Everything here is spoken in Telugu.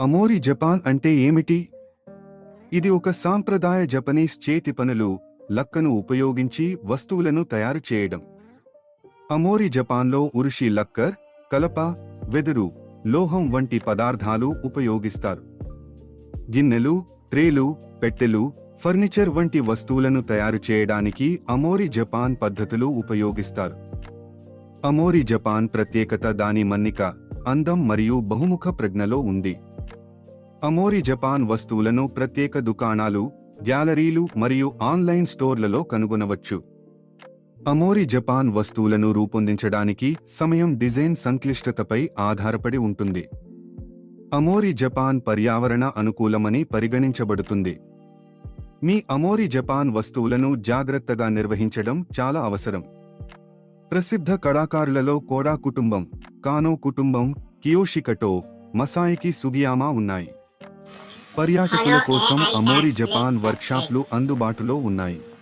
అమోరి జపాన్ అంటే ఏమిటి? ఇది ఒక సాంప్రదాయ జపనీస్ చేతి పనులు లక్కను ఉపయోగించి వస్తువులను తయారు చేయడం. అమోరి జపాన్లో ఉరుషి లక్కర్ కలప వెదురు లోహం వంటి పదార్థాలు ఉపయోగిస్తారు. గిన్నెలు ట్రేలు పెట్టెలు ఫర్నిచర్ వంటి వస్తువులను తయారు చేయడానికి అమోరి జపాన్ పద్ధతులు ఉపయోగిస్తారు. అమోరి జపాన్ ప్రత్యేకత దాని మన్నిక అందం మరియు బహుముఖ ప్రజ్ఞలో ఉంది. అమోరి జపాన్ వస్తువులను ప్రత్యేక దుకాణాలు గ్యాలరీలు మరియు ఆన్లైన్ స్టోర్లలో కనుగొనవచ్చు. అమోరి జపాన్ వస్తువులను రూపొందించడానికి సమయం డిజైన్ సంక్లిష్టతపై ఆధారపడి ఉంటుంది. అమోరి జపాన్ పర్యావరణ అనుకూలమని పరిగణించబడుతుంది. మీ అమోరి జపాన్ వస్తువులను జాగ్రత్తగా నిర్వహించడం చాలా అవసరం. ప్రసిద్ధ కళాకారులలో కోడా కుటుంబం కానో కుటుంబం కియోషికటో మసాయికి సుగియామా ఉన్నాయి. పర్యాటకుల కోసం అమోరి జపాన్ వర్క్షాప్లు అందుబాటులో ఉన్నాయి.